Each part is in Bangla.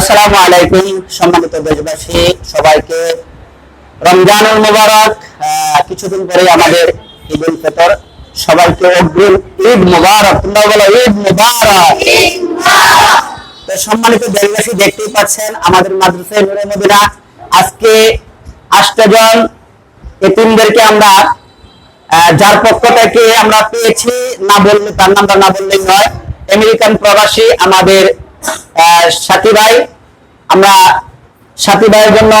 আসসালামু আলাইকুম সম্মানিত দেশবাসী, সবাইকে রমজানুল মুবারক কিছুদিন পরে আমাদের ঈদ উল ফিতর। সবাইকে অগ্রিম ঈদ মুবারক, তোমরা বলো ঈদ মুবারক। তো সম্মানিত দেশবাসী দেখতেই পাচ্ছেন, আমাদের মাদ্রাসায় নুরে মদিনা, আজকে আষ্টজন এতিমদেরকে আমরা যার পক্ষ থেকে আমরা পেয়েছি, না বললে তার নামটা না বললেই নয়, আমেরিকান প্রবাসী আমাদের সাথী ভাই আমরা সাথী ভাইয়ের জন্য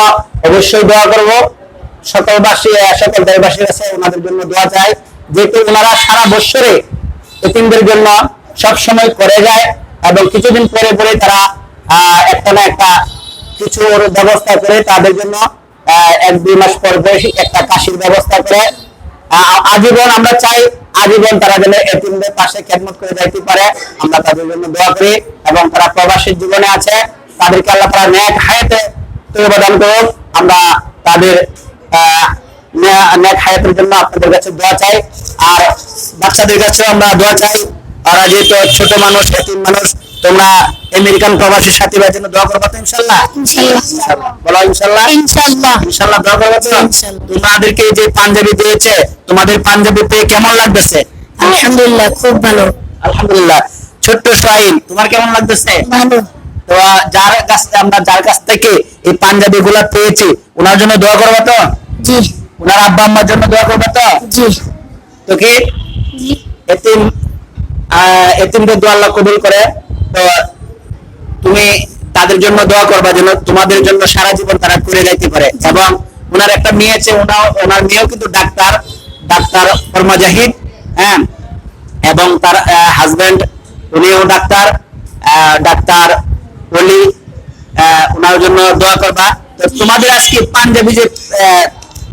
অবশ্যই দোয়া করব। সকল বাসী আহ, সকল কাছে ওনাদের জন্য দোয়া চাই। যেহেতু ওনারা সারা বছরে এতিমদের জন্য সব সময় করে যায় এবং কিছুদিন পরে পরে তারা একটা না একটা কিছুর ব্যবস্থা করে তাদের জন্য এক দুই মাস পর একটা কাশির ব্যবস্থা করে। আজীবন আমরা চাই আজীবন তারা যেন এতিমদের পাশে খেদমত করে যাইতে পারে। আমরা তাদের জন্য দোয়া করি এবং তারা প্রবাসীর জীবনে আছে। তাদেরকে আল্লাহ তারা ন্যাক হায়াতে প্রদান করুন আমরা তাদের ন্যাক হায়াতের জন্য আপনাদের কাছে দোয়া চাই। আর বাচ্চাদের কাছেও আমরা দোয়া চাই। তারা যেহেতু ছোট মানুষ, এতিম মানুষ তোমরা আমেরিকান প্রবাসী সাথী ভাইয়ের জন্য দোয়া করব তো। ইনশাল্লাহ। বলো ইনশাল্লাহ ইনশাআল্লাহ। ইনশাল্লাহ দোয়া করব তো? ইনশাল্লাহ। তোমাদেরকে যে পাঞ্জাবি দিয়েছে তোমাদের পাঞ্জাবি পেয়ে কেমন লাগতেছে? আলহামদুলিল্লাহ খুব ভালো। আলহামদুলিল্লাহ। ছোট্ট সোহাইল তোমার কেমন লাগতেছে? ভালো। তো যার কাছ আমরা যার কাছ থেকে এই পাঞ্জাবি গুলা পেয়েছি ওনার জন্য দোয়া করব তো? জি। ওনার আব্বা আম্মার জন্য দোয়া করব তো? জি। তো কি? জি। এতিম এতিমদের দোয়া আল্লাহ কবুল করে। তো তুমি তাদের জন্য দোয়া করবা যেন তোমাদের জন্য সারা জীবন তারা করে যাইতে পারে। এবং ওনার একটা মেয়ে আছে ওনার ওনার মেয়েও কিন্তু ডাক্তার ডাক্তার কর্মজাহিদ হ্যাঁ? এবং তার হাজবেন্ড উনিও ডাক্তার ডাক্তার বলি ওনার জন্য দোয়া করবা। তো তোমাদের আজকে পাঞ্জাবি যে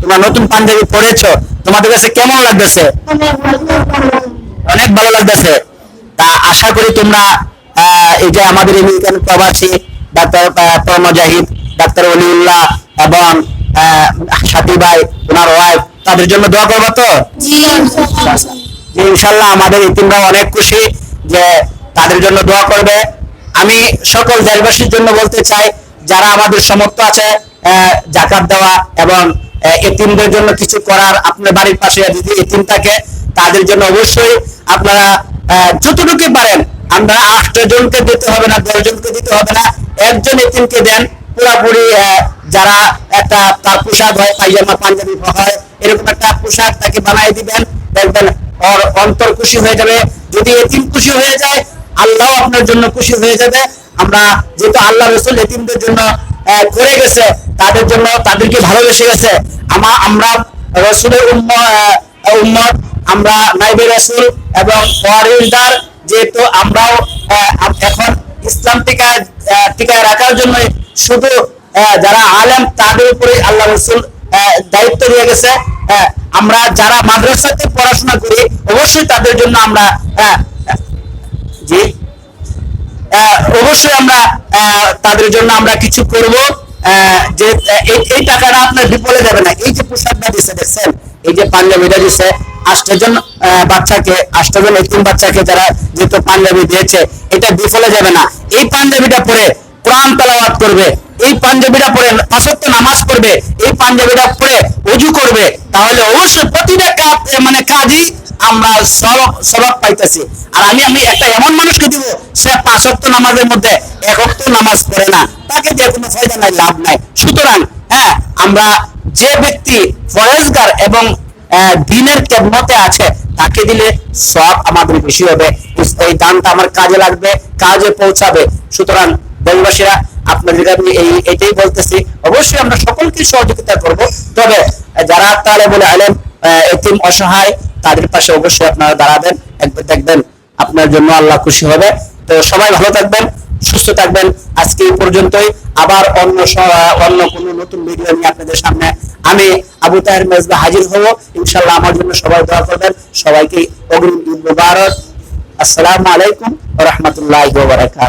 তোমরা নতুন পাঞ্জাবি পরেছো তোমাদের কাছে কেমন লাগতেছে? অনেক ভালো লাগতেছে। তা আশা করি তোমরা যে আমাদের আমেরিকান প্রবাসী ডাক্তার মুজাহিদ ডাক্তার অলিউল্লাহ এবং সাথী ভাই ওনার ওয়াইফ তাদের জন্য দোয়া করব তো? ইনশাল্লাহ আমাদের ইতিমরা অনেক খুশি যে তাদের জন্য দোয়া করবে। আমি সকল দেশবাসীর জন্য বলতে চাই যারা আমাদের সমর্থ আছে জাকাত দেওয়া এবং এতিমদের জন্য কিছু করার আপনার বাড়ির পাশে যদি এতিম থাকে তাদের জন্য অবশ্যই আপনারা আহ, যতটুকু পারেন আমরা আট জনকে দিতে হবে না দশ জনকে দিতে হবে না। একজন এতিমকে দেন, পুরাপুরি যারা একটা তার পোশাক হয় পায়জামা পাঞ্জাবি হয়, এরকম একটা পোশাক তাকে বানাই দিবেন। দেখবেন ওর অন্তর খুশি হয়ে যাবে। যদি এতিম খুশি হয়ে যায়, আল্লাহ আপনার জন্য খুশি হয়ে যাবে। আমরা যেহেতু আল্লাহ রসুল এতিমদের জন্য করে গেছে, তাদের জন্য তাদেরকে ভালোবেসে গেছে। আমা আমরা রসুলের উম্মত আমরা নাইবে রসুল এবং ওয়ারিসদার যেহেতু আমরাও এখন ইসলাম আহ, টিকায় রাখার জন্য শুধু যারা আলেম তাদের উপরে আল্লাহ রসুল দায়িত্ব দিয়ে গেছে। আমরা যারা মাদ্রাসাতে পড়াশোনা করি অবশ্যই তাদের জন্য আমরা জি অবশ্যই আমরা তাদের জন্য আমরা কিছু করব। যে এই টাকাটা আপনার বিপলে যাবে না। এই যে পোশাকটা দিচ্ছে দেখছেন? এই যে পাঞ্জাবিটা দিচ্ছে আষ্টজন আহ, বাচ্চাকে আষ্টজন এতিম বাচ্চাকে যারা যেহেতু পাঞ্জাবি দিয়েছে এটা বিফলে যাবে না। এই পাঞ্জাবিটা পরে কোরআন তালাওয়াত করবে এই পাঞ্জাবিটা পরে পাঁচত্ব নামাজ পড়বে এই পাঞ্জাবিটা পরে অজু করবে। তাহলে অবশ্যই প্রতিটা কাজ মানে কাজই আমরা সব সবাব পাইতেছি। আর আমি আমি একটা এমন মানুষকে দিব সে পাঁচত্ব নামাজের মধ্যে একত্ব নামাজ পড়ে না। তাকে দিয়ে কোনো ফায়দা নাই লাভ নাই। সুতরাং হ্যাঁ আমরা যে ব্যক্তি ফরেজগার এবং দিনের কেমতে আছে, তাকে দিলে সব আমাদের বেশি হবে। এই দানটা আমার কাজে লাগবে, কাজে পৌঁছাবে। সুতরাং দেশবাসীরা আপনাদের আমি এই এটাই বলতেছি, অবশ্যই আমরা সকলকে সহযোগিতা করব। তবে যারা তাহলে বলে আলেন এতিম, অসহায়, তাদের পাশে অবশ্যই আপনারা দাঁড়াবেন। একবার দেখবেন আপনার জন্য আল্লাহ খুশি হবে। তো সবাই ভালো থাকবেন, সুস্থ থাকবেন। আজকে এই পর্যন্তই। আবার অন্য অন্য কোনো নতুন ভিডিও নিয়ে আপনাদের সামনে আমি আবু তাহের মেজবা হাজির হব। ইনশাল্লাহ আমার জন্য সবাই দোয়া করবেন। সবাইকে অগ্রিম ঈদ মুবারক। আসসালামু আলাইকুম রাহমাতুল্লাহি ওয়া বারাকাতুহু।